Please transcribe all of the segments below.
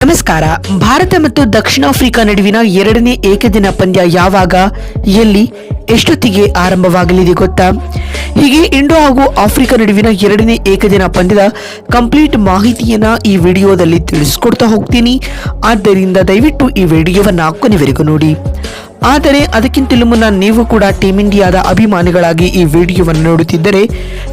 ನಮಸ್ಕಾರ. ಭಾರತ ಮತ್ತು ದಕ್ಷಿಣ ಆಫ್ರಿಕಾ ನಡುವಿನ ಎರಡನೇ ಏಕದಿನ ಪಂದ್ಯ ಯಾವಾಗ? ಎಲ್ಲಿ? ಎಷ್ಟೊತ್ತಿಗೆ ಆರಂಭವಾಗಲಿದೆ ಗೊತ್ತಾ? ಹೀಗೆ ಇಂಡೋ ಹಾಗೂ ಆಫ್ರಿಕಾ ನಡುವಿನ ಎರಡನೇ ಏಕದಿನ ಪಂದ್ಯದ ಕಂಪ್ಲೀಟ್ ಮಾಹಿತಿಯನ್ನ ಈ ವಿಡಿಯೋದಲ್ಲಿ ತಿಳಿಸ್ಕೊಡ್ತಾ ಹೋಗ್ತೀನಿ. ಆದ್ದರಿಂದ ದಯವಿಟ್ಟು ಈ ವಿಡಿಯೋವನ್ನ ಕೊನೆವರೆಗೂ ನೋಡಿ. ಆದರೆ ಅದಕ್ಕಿಂತಲೂ ಮುನ್ನ ನೀವು ಕೂಡ ಟೀಮ್ ಇಂಡಿಯಾದ ಅಭಿಮಾನಿಗಳಾಗಿ ಈ ವಿಡಿಯೋವನ್ನು ನೋಡುತ್ತಿದ್ದರೆ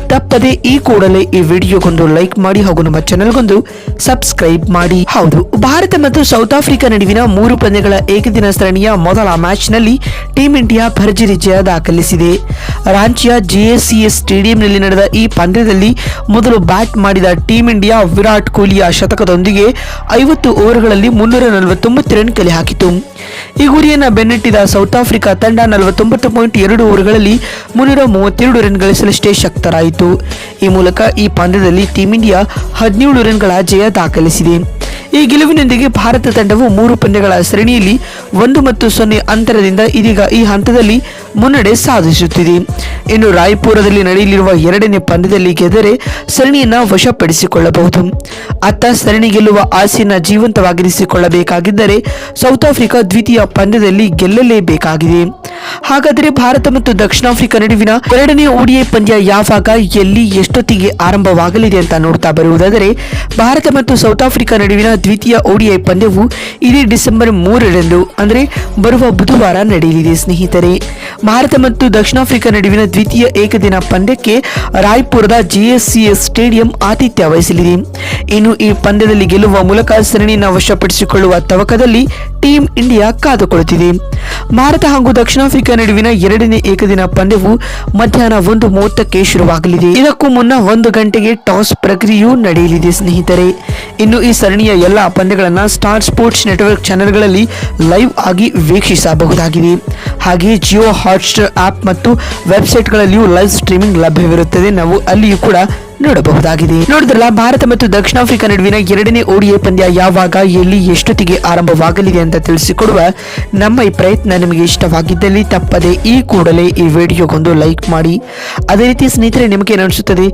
ತಪ್ಪದೆ ಈ ಕೂಡಲೇ ಈ ವಿಡಿಯೋಗೊಂದು ಲೈಕ್ ಮಾಡಿ ಹಾಗೂ ನಮ್ಮ ಚಾನೆಲ್ಗೊಂದು ಸಬ್ಸ್ಕ್ರೈಬ್ ಮಾಡಿ. ಹೌದು, ಭಾರತ ಮತ್ತು ಸೌತ್ ಆಫ್ರಿಕಾ ನಡುವಿನ ಮೂರು ಪಂದ್ಯಗಳ ಏಕದಿನ ಸರಣಿಯ ಮೊದಲ ಮ್ಯಾಚ್ನಲ್ಲಿ ಟೀಂ ಇಂಡಿಯಾ ಭರ್ಜರಿ ಜಯ ದಾಖಲಿಸಿದೆ. ರಾಂಚಿಯ ಜೆಎಸ್ಸಿಎಸ್ ಸ್ಟೇಡಿಯಂನಲ್ಲಿ ನಡೆದ ಈ ಪಂದ್ಯದಲ್ಲಿ ಮೊದಲು ಬ್ಯಾಟ್ ಮಾಡಿದ ಟೀಂ ಇಂಡಿಯಾ ವಿರಾಟ್ ಕೊಹ್ಲಿಯ ಶತಕದೊಂದಿಗೆ ಐವತ್ತು ಓವರ್ಗಳಲ್ಲಿ ಮುನ್ನೂರ ನಲವತ್ತೊಂಬತ್ತು ರನ್ ಕಲೆ ಹಾಕಿತು ಈ ಗುರಿಯನ್ನು ಬೆನ್ನಟ್ಟಿದ ಸೌತ್ ಆಫ್ರಿಕಾ ತಂಡ ನಲವತ್ತೊಂಬತ್ತು ಪಾಯಿಂಟ್ ಎರಡು ಓವರ್ಗಳಲ್ಲಿ ಮುನ್ನೂರ ಮೂವತ್ತೆರಡು ರನ್ ಗಳಿಸಲಷ್ಟೇ ಶಕ್ತರಾಯಿತು. ಈ ಮೂಲಕ ಈ ಪಂದ್ಯದಲ್ಲಿ ಟೀಂ ಇಂಡಿಯಾ ಹದಿನೇಳು ರನ್ಗಳ ಜಯ ದಾಖಲಿಸಿದೆ. ಈ ಗೆಲುವಿನೊಂದಿಗೆ ಭಾರತ ತಂಡವು ಮೂರು ಪಂದ್ಯಗಳ ಸರಣಿಯಲ್ಲಿ ಒಂದು ಮತ್ತು ಸೊನ್ನೆ ಅಂತರದಿಂದ ಇದೀಗ ಈ ಹಂತದಲ್ಲಿ ಮುನ್ನಡೆ ಸಾಧಿಸುತ್ತಿದೆ. ಇನ್ನು ರಾಯ್ಪುರದಲ್ಲಿ ನಡೆಯಲಿರುವ ಎರಡನೇ ಪಂದ್ಯದಲ್ಲಿ ಗೆದ್ದರೆ ಸರಣಿಯನ್ನು ವಶಪಡಿಸಿಕೊಳ್ಳಬಹುದು. ಅತ್ತ ಸರಣಿ ಗೆಲ್ಲುವ ಆಸೆಯನ್ನು ಜೀವಂತವಾಗಿರಿಸಿಕೊಳ್ಳಬೇಕಾಗಿದ್ದರೆ ಸೌತ್ ಆಫ್ರಿಕಾ ದ್ವಿತೀಯ ಪಂದ್ಯದಲ್ಲಿ ಗೆಲ್ಲಲೇಬೇಕಾಗಿದೆ. ಹಾಗಾದರೆ ಭಾರತ ಮತ್ತು ದಕ್ಷಿಣ ಆಫ್ರಿಕಾ ನಡುವಿನ ಎರಡನೇ ಓಡಿಐ ಪಂದ್ಯ ಯಾವಾಗ, ಎಲ್ಲಿ, ಎಷ್ಟೊತ್ತಿಗೆ ಆರಂಭವಾಗಲಿದೆ ಅಂತ ನೋಡ್ತಾ ಬರುವುದಾದರೆ ಭಾರತ ಮತ್ತು ಸೌತ್ ಆಫ್ರಿಕಾ ನಡುವಿನ ದ್ವಿತೀಯ ಓಡಿಐ ಪಂದ್ಯವು ಇದೇ ಡಿಸೆಂಬರ್ ಮೂರರಂದು, ಅಂದರೆ ಬರುವ ಬುಧವಾರ ನಡೆಯಲಿದೆ ಸ್ನೇಹಿತರೆ. ಭಾರತ ಮತ್ತು ದಕ್ಷಿಣ ಆಫ್ರಿಕಾ ನಡುವಿನ ದ್ವಿತೀಯ ಏಕದಿನ ಪಂದ್ಯಕ್ಕೆ ರಾಯ್ಪುರದ ಜಿಎಸ್ಸಿಎಸ್ ಸ್ಟೇಡಿಯಂ ಆತಿಥ್ಯ ವಹಿಸಲಿದೆ. ಇನ್ನು ಈ ಪಂದ್ಯದಲ್ಲಿ ಗೆಲ್ಲುವ ಮೂಲಕ ಸರಣಿಯನ್ನು ವಶಪಡಿಸಿಕೊಳ್ಳುವ ತವಕದಲ್ಲಿ ಟೀಂ ಇಂಡಿಯಾ ಕಾದುಕೊಳ್ಳುತ್ತಿದೆ. ಭಾರತ ಹಾಗೂ ದಕ್ಷಿಣ ಆಫ್ರಿಕಾ ನಡುವಿನ ಎರಡನೇ ಏಕದಿನ ಪಂದ್ಯವು ಮಧ್ಯಾಹ್ನ ಒಂದು ಮೂವತ್ತಕ್ಕೆ ಶುರುವಾಗಲಿದೆ. ಇದಕ್ಕೂ ಮುನ್ನ ಒಂದು ಗಂಟೆಗೆ ಟಾಸ್ ಪ್ರಕ್ರಿಯೆಯೂ ನಡೆಯಲಿದೆ ಸ್ನೇಹಿತರೆ. ಇನ್ನು ಈ ಸರಣಿಯ ಎಲ್ಲ ಪಂದ್ಯಗಳನ್ನು ಸ್ಟಾರ್ ಸ್ಪೋರ್ಟ್ಸ್ ನೆಟ್ವರ್ಕ್ ಚಾನೆಲ್ಗಳಲ್ಲಿ ಲೈವ್ ಆಗಿ ವೀಕ್ಷಿಸಬಹುದಾಗಿದೆ. ಹಾಗೆ ಜಿಯೋ ಹಾಟ್ಸ್ಟಾರ್ ಆಪ್ ಮತ್ತು ವೆಬ್ಸೈಟ್ಗಳಲ್ಲಿಯೂ ಲೈವ್ ಸ್ಟ್ರೀಮಿಂಗ್ ಲಭ್ಯವಿರುತ್ತದೆ. ನಾವು ಅಲ್ಲಿಯೂ ಕೂಡ ನೋಡಬಹುದಾಗಿದೆ. ನೋಡಿದ್ರಲ್ಲ, ಭಾರತ ಮತ್ತು ದಕ್ಷಿಣ ಆಫ್ರಿಕಾ ನಡುವಿನ ಎರಡನೇ ಓಡಿಎ ಪಂದ್ಯ ಯಾವಾಗ, ಎಲ್ಲಿ, ಎಷ್ಟೊತ್ತಿಗೆ ಆರಂಭವಾಗಲಿದೆ ಅಂತ ತಿಳಿಸಿಕೊಡುವ ನಮ್ಮ ಈ ಪ್ರಯತ್ನ ನಿಮಗೆ ಇಷ್ಟವಾಗಿದ್ದಲ್ಲಿ ತಪ್ಪದೆ ಈ ಕೂಡಲೇ ಈ ವಿಡಿಯೋಗೊಂದು ಲೈಕ್ ಮಾಡಿ. ಅದೇ ರೀತಿ ಸ್ನೇಹಿತರೆ, ನಿಮಗೆ ಅನಿಸುತ್ತದೆ?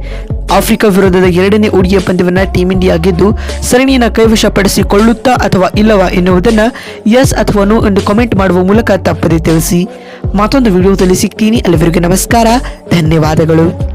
ಆಫ್ರಿಕಾ ವಿರುದ್ಧದ ಎರಡನೇ ಓಡಿಎ ಪಂದ್ಯವನ್ನು ಟೀಂ ಇಂಡಿಯಾ ಗೆದ್ದು ಸರಣಿಯನ್ನು ಕೈವಶಪಡಿಸಿಕೊಳ್ಳುತ್ತಾ ಅಥವಾ ಇಲ್ಲವಾ ಎನ್ನುವುದನ್ನು ಎಸ್ ಅಥವಾ ನೋ ಎಂದು ಕಮೆಂಟ್ ಮಾಡುವ ಮೂಲಕ ತಪ್ಪದೆ ತಿಳಿಸಿ. ಮತ್ತೊಂದು ವಿಡಿಯೋದಲ್ಲಿ ಸಿಗ್ತೀನಿ. ಅಲ್ಲಿವರೆಗೆ ನಮಸ್ಕಾರ. ಧನ್ಯವಾದಗಳು.